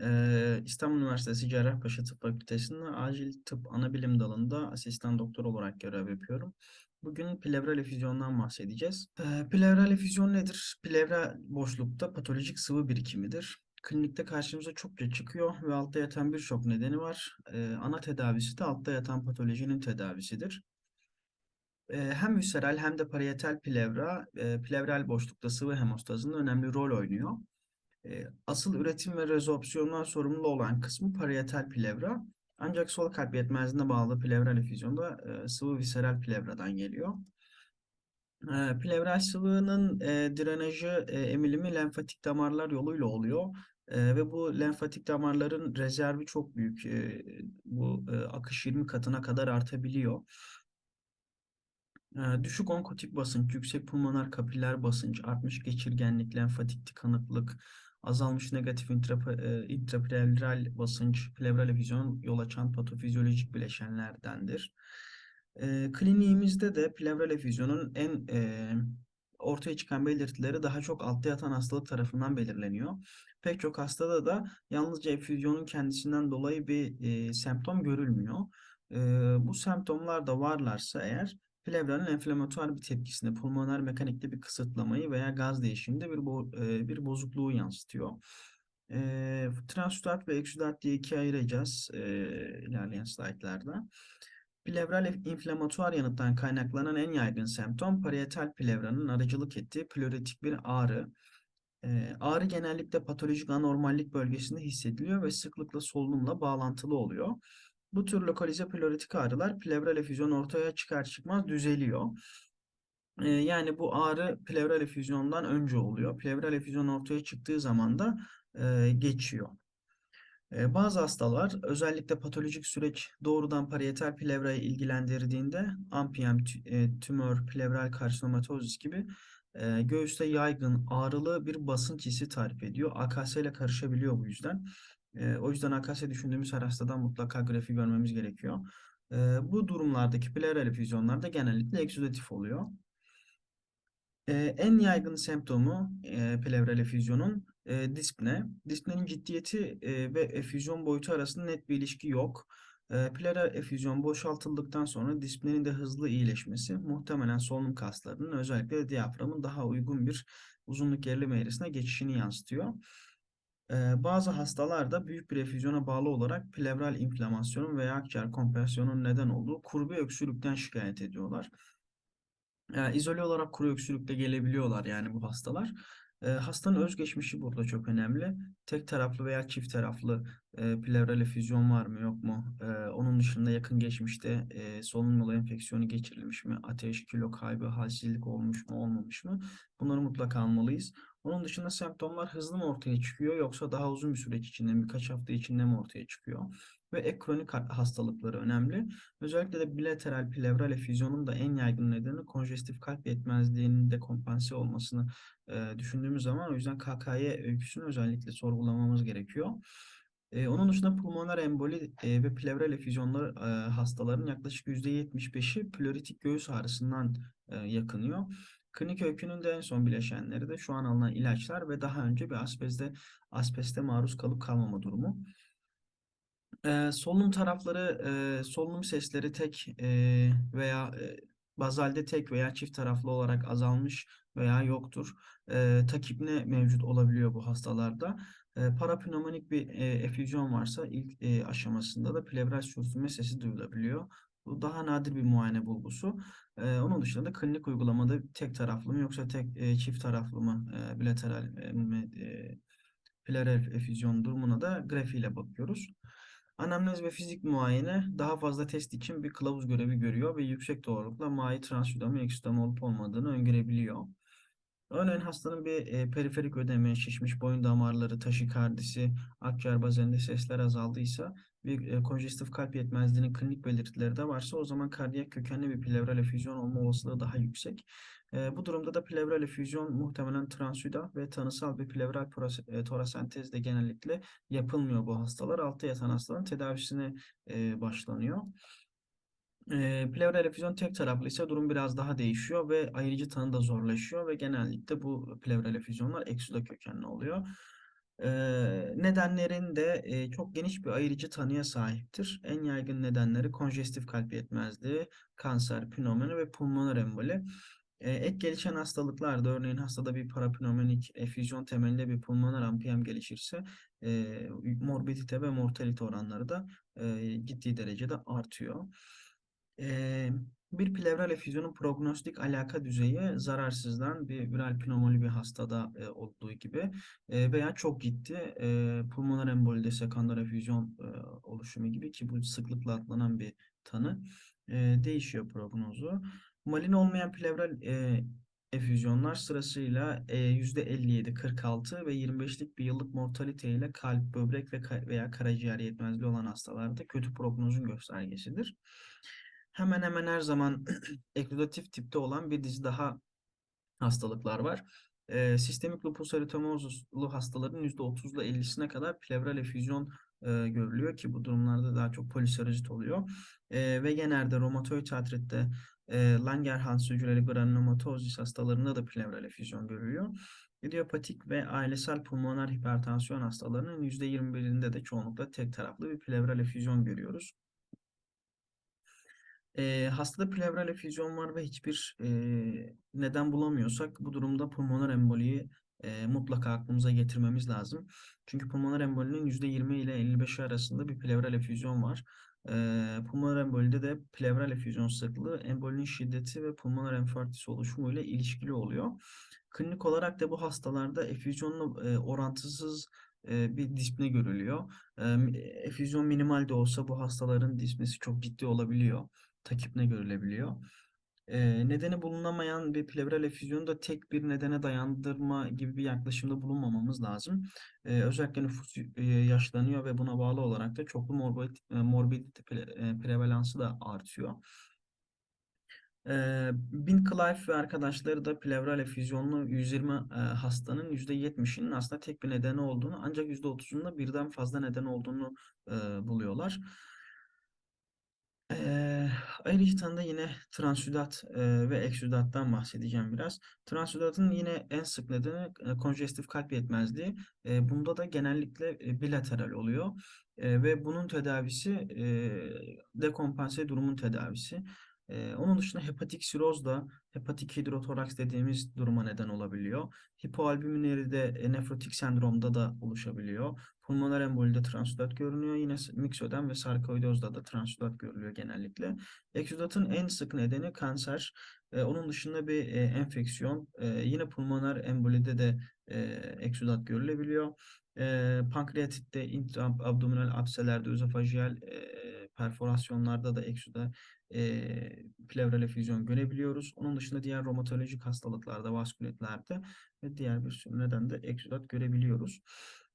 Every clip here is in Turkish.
Eee, İstanbul Üniversitesi Cerrahpaşa Tıp Fakültesi'nde acil tıp anabilim dalında asistan doktor olarak görev yapıyorum. Bugün plevral efüzyondan bahsedeceğiz. Eee, plevral efüzyon nedir? Plevra boşlukta patolojik sıvı birikimidir. Klinikte karşımıza çokça çıkıyor ve altta yatan birçok nedeni var. Ana tedavisi de altta yatan patolojinin tedavisidir. Hem visceral hem de parietal plevra, plevral boşlukta sıvı hemostazında önemli rol oynuyor. Asıl üretim ve rezorpsiyondan sorumlu olan kısmı parietal plevra. Ancak sol kalp yetmezliğine bağlı plevral efüzyonda sıvı visceral plevradan geliyor. Plevral sıvının drenajı, emilimi lenfatik damarlar yoluyla oluyor. Ve bu lenfatik damarların rezervi çok büyük. Bu akış 20 katına kadar artabiliyor. Düşük onkotik basınç, yüksek pulmoner kapiller basınç, artmış geçirgenlik, lenfatik tıkanıklık, azalmış negatif e, intraplevral basınç, plevral efüzyon yol açan patofizyolojik bileşenlerdendir. Eee, kliniğimizde de plevral efüzyonun en eee, ortaya çıkan belirtileri daha çok altta yatan hastalık tarafından belirleniyor. Pek çok hastada da yalnızca efüzyonun kendisinden dolayı bir eee, semptom görülmüyor. Eee, bu semptomlar da varlarsa eğer Plevranın enflamatuar bir tepkisini, pulmoner mekanikte bir kısıtlamayı veya gaz değişiminde bir, bo e, bir bozukluğu yansıtıyor. E, transüdat ve eksüdat diye ikiye ayıracağız e, ilerleyen slaytlarda. Plevral inflamatuar yanıttan kaynaklanan en yaygın semptom parietal plevranın aracılık ettiği pleuretik bir ağrı. E, ağrı genellikle patolojik anormallik bölgesinde hissediliyor ve sıklıkla solunumla bağlantılı oluyor. Bu tür lokalize pleuretik ağrılar plevral efüzyon ortaya çıkar çıkmaz düzeliyor. Ee, yani bu ağrı plevral efüzyondan önce oluyor. Plevral efüzyon ortaya çıktığı zaman da e, geçiyor. E, bazı hastalar özellikle patolojik süreç doğrudan parietal plevrayı ilgilendirdiğinde ampiyem, e, tümör, plevral karsinomatosis gibi göğüste yaygın ağrılı bir basınç hissi tarif ediyor. AKS ile karışabiliyor bu yüzden. E, o yüzden AKS düşündüğümüz her hastadan mutlaka grafi görmemiz gerekiyor. E, bu durumlardaki pleural efüzyonlar da genellikle eksüdatif oluyor. E, en yaygın semptomu e, plevral efüzyonun e, dispne. Dispnenin ciddiyeti e, ve efüzyon boyutu arasında net bir ilişki yok. E, pleural efüzyon boşaltıldıktan sonra dispnenin de hızlı iyileşmesi muhtemelen solunum kaslarının özellikle de diyaframın daha uygun bir uzunluk gerileme eğrisine geçişini yansıtıyor. Bazı hastalarda büyük bir efüzyona bağlı olarak plevral inflamasyonun veya akciğer kompresyonun neden olduğu kuru bir öksürükten şikayet ediyorlar. Ee, izole olarak kuru öksürükle gelebiliyorlar yani bu hastalar. Hastanın özgeçmişi burada çok önemli. Tek taraflı veya çift taraflı e, plevral efüzyon var mı yok mu? Onun dışında yakın geçmişte e, solunum yolu enfeksiyonu geçirilmiş mi? Ateş, kilo kaybı, halsizlik olmuş mu olmamış mı? Bunları mutlaka almalıyız. Onun dışında semptomlar hızlı mı ortaya çıkıyor yoksa daha uzun bir süreç içinde mi, birkaç hafta içinde mi ortaya çıkıyor? Ve ek kronik hastalıkları önemli. Özellikle de bilateral plevral efüzyonun da en yaygın nedeni konjestif kalp yetmezliğinin de kompanse olmasını e, düşündüğümüz zaman o yüzden KKY öyküsünü özellikle sorgulamamız gerekiyor. E, onun dışında pulmoner emboli e, ve plevral efüzyonları e, hastaların yaklaşık %75'i plöritik göğüs ağrısından e, yakınıyor. Klinik öykünün de en son bileşenleri de şu an alınan ilaçlar ve daha önce bir asbeste, asbeste maruz kalıp kalmama durumu. Ee, solunum tarafları, e, solunum sesleri tek e, veya e, bazalde tek veya çift taraflı olarak azalmış veya yoktur. E, takipne mevcut olabiliyor bu hastalarda. E, parapneumonik bir e, efüzyon varsa ilk e, aşamasında da plevral sürtünme sesi duyulabiliyor. Bu daha nadir bir muayene bulgusu. Ee, onun dışında da klinik uygulamada tek taraflı mı yoksa tek e, çift taraflı mı e, bilateral e, e, pleural efüzyon durumuna da grafiğiyle bakıyoruz. Anamnez ve fizik muayene daha fazla test için bir kılavuz görevi görüyor ve yüksek doğrulukla mai transüdami eksüdami olup olmadığını öngörebiliyor. Örneğin hastanın bir e, periferik ödemi, şişmiş boyun damarları, taşikardisi, akciğer bazeninde sesler azaldıysa bir e, konjestif kalp yetmezliğinin klinik belirtileri de varsa o zaman kardiyak kökenli bir plevral efüzyon olma olasılığı daha yüksek. E, bu durumda da plevral efüzyon muhtemelen transüda ve tanısal bir plevral e, torasentez de genellikle yapılmıyor bu hastalar. Altta yatan hastaların tedavisine e, başlanıyor. E, efüzyon tek taraflı ise durum biraz daha değişiyor ve ayırıcı tanı da zorlaşıyor ve genellikle bu plevral efüzyonlar eksüda kökenli oluyor. Eee, nedenlerin de çok geniş bir ayırıcı tanıya sahiptir. En yaygın nedenleri konjestif kalp yetmezliği, kanser, pnömoni ve pulmoner emboli. Ek gelişen hastalıklarda örneğin hastada bir parapnömonik efüzyon temelinde bir pulmoner ampiyem gelişirse morbidite ve mortalite oranları da eee, ciddi derecede artıyor. Eee, bir plevral efüzyonun prognostik alaka düzeyi zararsızdan bir viral pnömoni bir hastada e, olduğu gibi e, veya çok ciddi e, pulmoner embolide sekonder efüzyon e, oluşumu gibi ki bu sıklıkla atlanan bir tanı e, değişiyor prognozu. Malin olmayan plevral e, efüzyonlar sırasıyla e, %57, 46 ve 25'lik bir yıllık mortalite ile kalp, böbrek ve veya karaciğer yetmezliği olan hastalarda kötü prognozun göstergesidir. Hemen hemen her zaman eküdatif tipte olan bir dizi daha hastalıklar var. Ee, sistemik lupus eritemoslu hastaların %30 ile 50'sine kadar plevral efüzyon e, görülüyor ki bu durumlarda daha çok polisarijit oluyor. E, ve genelde romatoid artritte e, Langerhans hücreli granulomatozis hastalarında da plevral efüzyon görülüyor. İdiopatik ve ailesel pulmoner hipertansiyon hastalarının %21'inde de çoğunlukla tek taraflı bir plevral efüzyon görüyoruz. E, hastada plevral efüzyon var ve hiçbir e, neden bulamıyorsak bu durumda pulmoner emboliyi e, mutlaka aklımıza getirmemiz lazım. Çünkü pulmoner embolinin %20 ile 55 arasında bir plevral efüzyon var. E, pulmoner embolide de plevral efüzyon sıklığı embolinin şiddeti ve pulmoner enfarktüs oluşumu ile ilişkili oluyor. Klinik olarak da bu hastalarda efüzyonla e, orantısız bir dispne görülüyor. Efüzyon minimal de olsa bu hastaların dispnesi çok ciddi olabiliyor takipne görülebiliyor. E, nedeni bulunamayan bir plevral efüzyonu da tek bir nedene dayandırma gibi bir yaklaşımda bulunmamamız lazım. E, özellikle nüfus e, yaşlanıyor ve buna bağlı olarak da çoklu morbid, e, morbidite pre, e, prevalansı da artıyor. E, Bin Clive ve arkadaşları da plevral efüzyonlu 120 e, hastanın %70'inin aslında tek bir nedeni olduğunu ancak %30'un da birden fazla neden olduğunu e, buluyorlar. Ayrıca tanıda yine transüdat eee, ve eksüdattan bahsedeceğim biraz. Transüdatın yine en sık nedeni e, konjestif kalp yetmezliği. E, bunda da genellikle e, bilateral oluyor. E, ve bunun tedavisi e, dekompanse durumun tedavisi. E, onun dışında hepatik siroz da hepatik hidrotoraks dediğimiz duruma neden olabiliyor. Hipoalbümineride e, nefrotik sendromda da oluşabiliyor. Pulmoner embolide transüdat görünüyor. Yine miksödem ve sarkoidozda da transüdat görülüyor genellikle. Eksüdatın en sık nedeni kanser. E, onun dışında bir e, enfeksiyon. E, yine pulmoner embolide de e, eksüdat görülebiliyor. E, pankreatitte, intraabdominal apselerde, özofajiyal e, perforasyonlarda da eksüda e, plevral efüzyon görebiliyoruz. Onun dışında diğer romatolojik hastalıklarda, vaskülitlerde ve diğer bir sürü nedende eksüdat görebiliyoruz.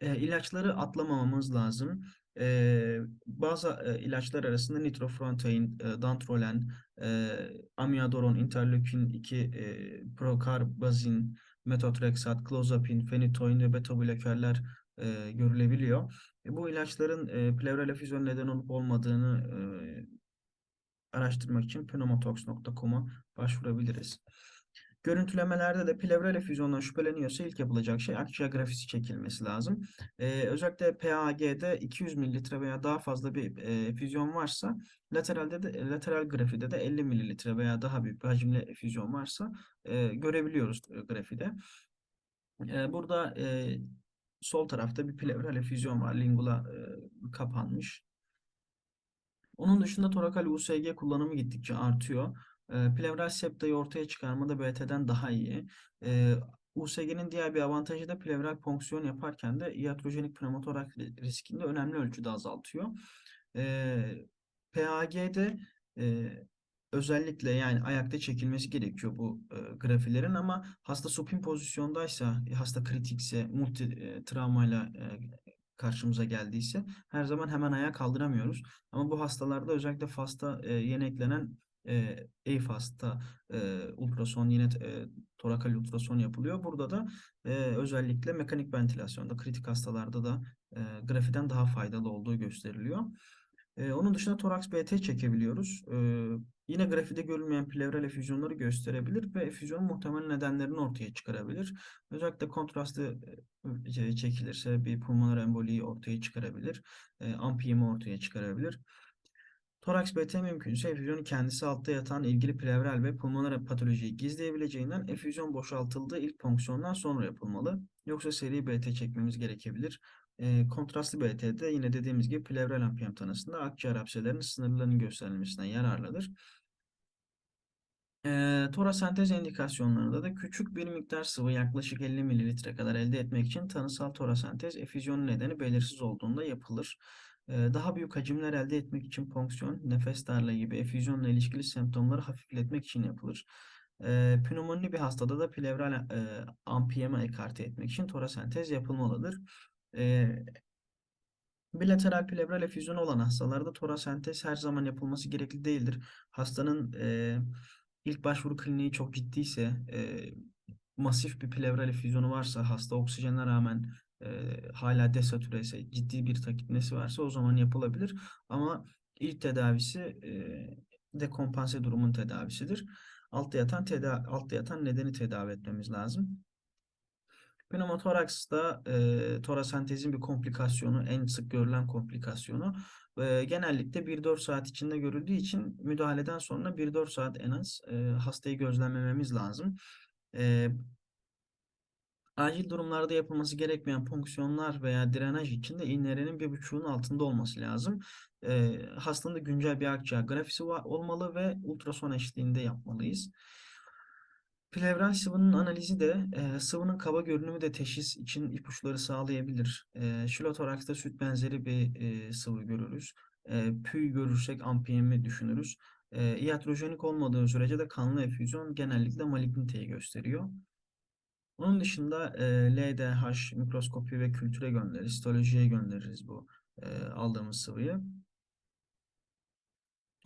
E, ilaçları atlamamamız lazım. E, bazı e, ilaçlar arasında nitrofurantoin, e, dantrolen, e, amiadoron, interleukin 2, e, prokarbazin, metotrexat, clozapin, fenitoin ve beta-blokerler e, görülebiliyor. E, bu ilaçların e, plevral efüzyon neden olup olmadığını e, araştırmak için pneumotox.com'a başvurabiliriz. Görüntülemelerde de plevral efüzyondan şüpheleniyorsa ilk yapılacak şey akciğer grafisi çekilmesi lazım. Ee, özellikle PAG'de 200 mililitre veya daha fazla bir e, efüzyon varsa lateralde de lateral grafide de 50 mililitre veya daha büyük bir hacimli efüzyon varsa e, görebiliyoruz grafide. E, burada e, sol tarafta bir plevral efüzyon var. Lingula e, kapanmış. Onun dışında torakal USG kullanımı gittikçe artıyor. E, plevral septayı ortaya çıkarmada BT'den daha iyi. E, USG'nin diğer bir avantajı da plevral fonksiyon yaparken de iatrojenik pneumotorak riskini de önemli ölçüde azaltıyor. E, PAG'de e, özellikle yani ayakta çekilmesi gerekiyor bu e, grafilerin ama hasta supin pozisyondaysa, hasta kritikse, multi e, travmayla e, karşımıza geldiyse her zaman hemen ayağa kaldıramıyoruz. Ama bu hastalarda özellikle FAS'ta e, yeni eklenen e, EFAS'ta e, ultrason yine e, torakal ultrason yapılıyor. Burada da e, özellikle mekanik ventilasyonda kritik hastalarda da e, grafiden daha faydalı olduğu gösteriliyor. Ee, onun dışında toraks BT çekebiliyoruz. Ee, yine grafide görülmeyen plevral efüzyonları gösterebilir ve efüzyonun muhtemel nedenlerini ortaya çıkarabilir. Özellikle kontrastlı e, çekilirse bir pulmoner emboliyi ortaya çıkarabilir. E, ampiyemi ortaya çıkarabilir. Toraks BT mümkünse efüzyonun kendisi altta yatan ilgili plevral ve pulmoner patolojiyi gizleyebileceğinden efüzyon boşaltıldığı ilk fonksiyondan sonra yapılmalı. Yoksa seri BT çekmemiz gerekebilir. E, kontrastlı BT'de yine dediğimiz gibi plevral ampiyem tanısında akciğer hapselerinin sınırlarının gösterilmesinden yararlıdır. E, torasentez indikasyonlarında da küçük bir miktar sıvı yaklaşık 50 mililitre kadar elde etmek için tanısal torasentez efüzyonun nedeni belirsiz olduğunda yapılır. E, daha büyük hacimler elde etmek için ponksiyon, nefes darlığı gibi efüzyonla ilişkili semptomları hafifletmek için yapılır. E, pneumonili bir hastada da plevral e, ampiyema ekarte etmek için torasentez yapılmalıdır. E, bilateral plevral efüzyonu olan hastalarda torasentez her zaman yapılması gerekli değildir. Hastanın e, ilk başvuru kliniği çok ciddiyse, e, masif bir plevral efüzyonu varsa, hasta oksijene rağmen e, hala desatüre ise, ciddi bir takipnesi varsa o zaman yapılabilir. Ama ilk tedavisi e, dekompanse durumun tedavisidir. Altta yatan, teda altta yatan nedeni tedavi etmemiz lazım. Pneumotoraksta e, torasentezin bir komplikasyonu, en sık görülen komplikasyonu. E, genellikle 1-4 saat içinde görüldüğü için müdahaleden sonra 1-4 saat en az e, hastayı gözlemlememiz lazım. E, acil durumlarda yapılması gerekmeyen fonksiyonlar veya drenaj için de inlerenin bir buçuğun altında olması lazım. E, hastanın da güncel bir akciğer grafisi var, olmalı ve ultrason eşliğinde yapmalıyız. Plevral sıvının analizi de e, sıvının kaba görünümü de teşhis için ipuçları sağlayabilir. E, şilotoraksta süt benzeri bir e, sıvı görürüz. E, püy görürsek ampiyemi düşünürüz. E, iatrojenik olmadığı sürece de kanlı efüzyon genellikle maligniteyi gösteriyor. Onun dışında e, LDH mikroskopi ve kültüre göndeririz, histolojiye göndeririz bu e, aldığımız sıvıyı.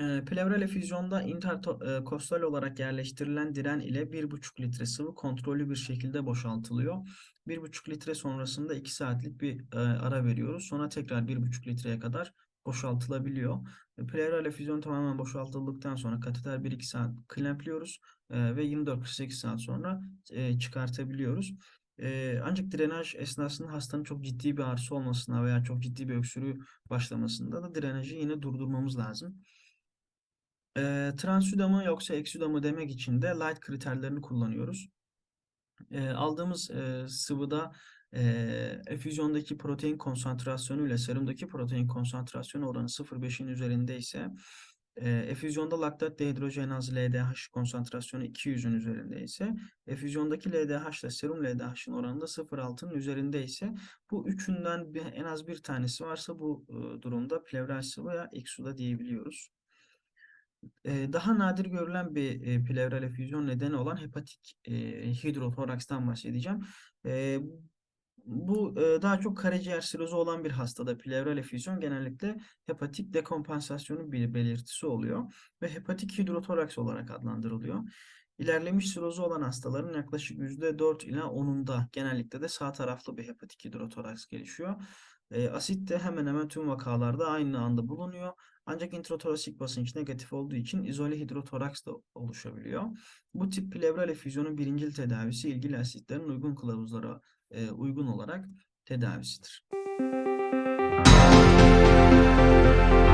E, plevral efüzyonda interkostal olarak yerleştirilen diren ile 1,5 litre sıvı kontrollü bir şekilde boşaltılıyor. 1,5 litre sonrasında 2 saatlik bir e, ara veriyoruz. Sonra tekrar 1,5 litreye kadar boşaltılabiliyor. Plevral efüzyon tamamen boşaltıldıktan sonra kateter 1-2 saat klempliyoruz e, ve 24-48 saat sonra e, çıkartabiliyoruz. E, ancak drenaj esnasında hastanın çok ciddi bir ağrısı olmasına veya çok ciddi bir öksürüğü başlamasında da drenajı yine durdurmamız lazım. E, mı yoksa eksüda mı demek için de light kriterlerini kullanıyoruz. E, aldığımız e, sıvıda e, efüzyondaki protein konsantrasyonu ile serumdaki protein konsantrasyonu oranı 0,5'in üzerinde ise e, efüzyonda laktat dehidrojenaz LDH konsantrasyonu 200'ün üzerinde ise efüzyondaki LDH ile serum LDH'ın oranı da 0,6'nın üzerinde ise bu üçünden bir, en az bir tanesi varsa bu e, durumda plevral sıvı ya eksuda diyebiliyoruz daha nadir görülen bir plevral efüzyon nedeni olan hepatik hidrotorakstan bahsedeceğim. bu daha çok karaciğer sirozu olan bir hastada plevral efüzyon genellikle hepatik dekompansasyonun bir belirtisi oluyor ve hepatik hidrotoraks olarak adlandırılıyor. İlerlemiş sirozu olan hastaların yaklaşık %4 ila 10'unda genellikle de sağ taraflı bir hepatik hidrotoraks gelişiyor. asit de hemen hemen tüm vakalarda aynı anda bulunuyor. Ancak intratorasik basınç negatif olduğu için izole hidrotoraks da oluşabiliyor. Bu tip plevral efüzyonun birincil tedavisi ilgili asitlerin uygun kılavuzlara e, uygun olarak tedavisidir.